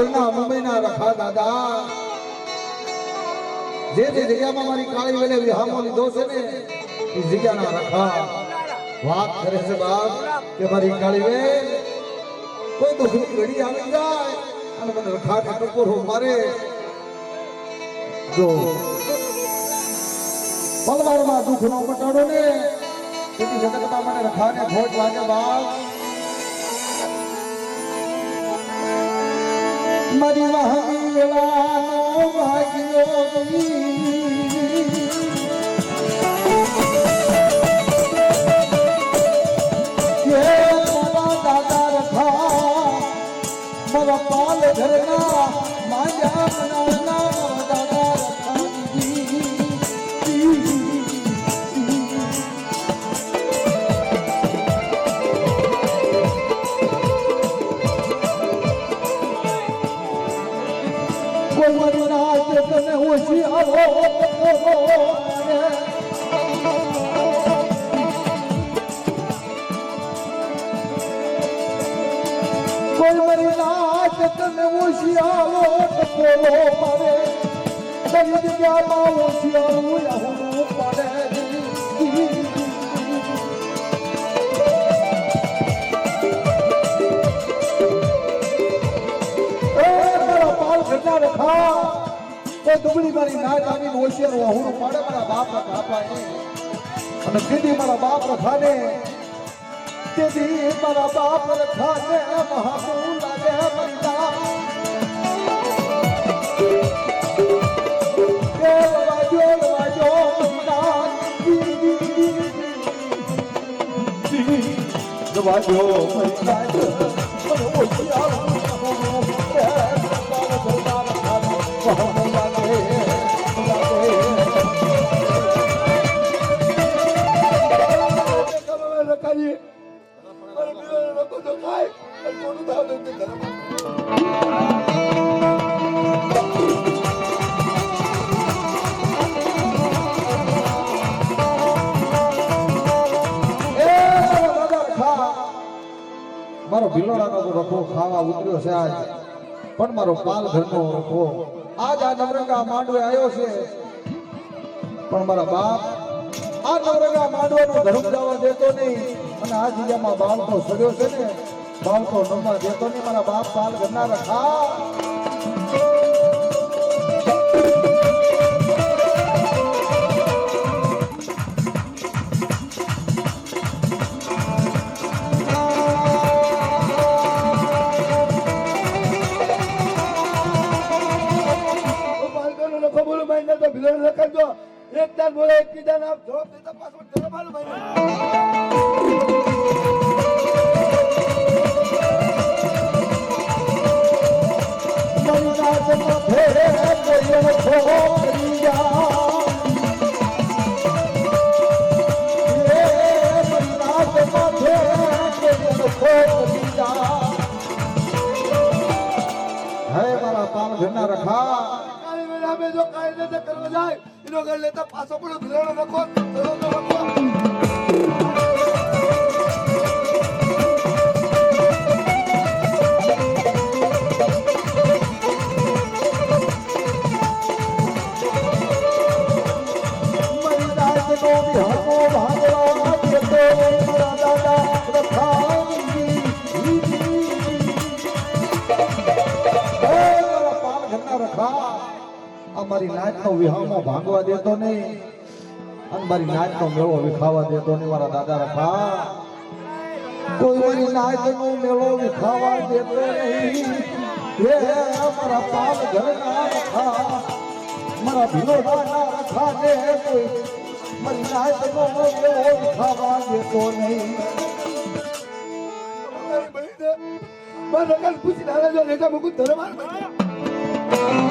પાલઘરના મુંબઈના રખા દાદા. જે જે જગ્યામાં મારી કાળી વેલે વિહામો લીધો છે ને, એ જગ્યાના રખા. વાત કરે છે બાપ કે મારી કાળી વેલ કોઈ દુઃખની ઘડી આવી જાય અને મને રખા કે ટકોરો મારે. જો, પલવારમાં દુઃખ નો મટાડો ને, તેથી જગતમાં મને રખાને ખોટ વાગે બાપ. મારી વાહની વેળાનો ભાગ્યો મારા પાલ ઘરના માયા મનાના નાચ તને ઓછી આવો કોઈ મરી નાચ તને આવો ટકોરો મારે બધી જગ્યામાં ઓછી આવું તો મારી નાચ આવી હોશિયાર વાહુરું પાડે મારા બાપ ના કાપા અને દીદી મારા બાપ રખાને દીદી મારા બાપ રખાને મહાપુર લાગે એ વાજો વાજો મારા ભીલોડાનો તો રખો ખાવા ઉતર્યો છે આજ. પણ મારો પાલ ઘરનો રખો આજ આ નવરંગા માંડવે આવ્યો છે. પણ મારા બાપ આ નવરંગા માંડવાનો ધર્મ જવા દેતો નહીં. અને આ જગ્યામાં બાળકો સડ્યો છે ને બાળકો નમવા દેતો નહીં મારા બાપ પાલ ગરના રખા ને ભીલો લખાજો એક તાર બોલે એક બીજા નામ જવાબ દેતા પાછો ધર્મ ઘરના રખા. કાલે મેરા મે જો કાંઈ નથી કરવા જાય. એનો ઘર લેતા પાછો પડો લખો ધર્મ તો મારી નાચનો વિહામો ભાંગવા દેતો નહીં. અને મારી નાચનો મેળો વિખાવા દેતો નહીં, મારા દાદા રખા. કોઈ મારી નાચનો મેળો વિખાવા દેતો નહીં. હે મારા પાલ ઘરના રખા. મારા ભીલોડાના રખા ને કોઈ મારી નાચનો મેળો વિખાવા દેતો નહીં. મારી કાલ પૂછી નાના જો લેતા મુકું ધર્મ આલો ભાઈ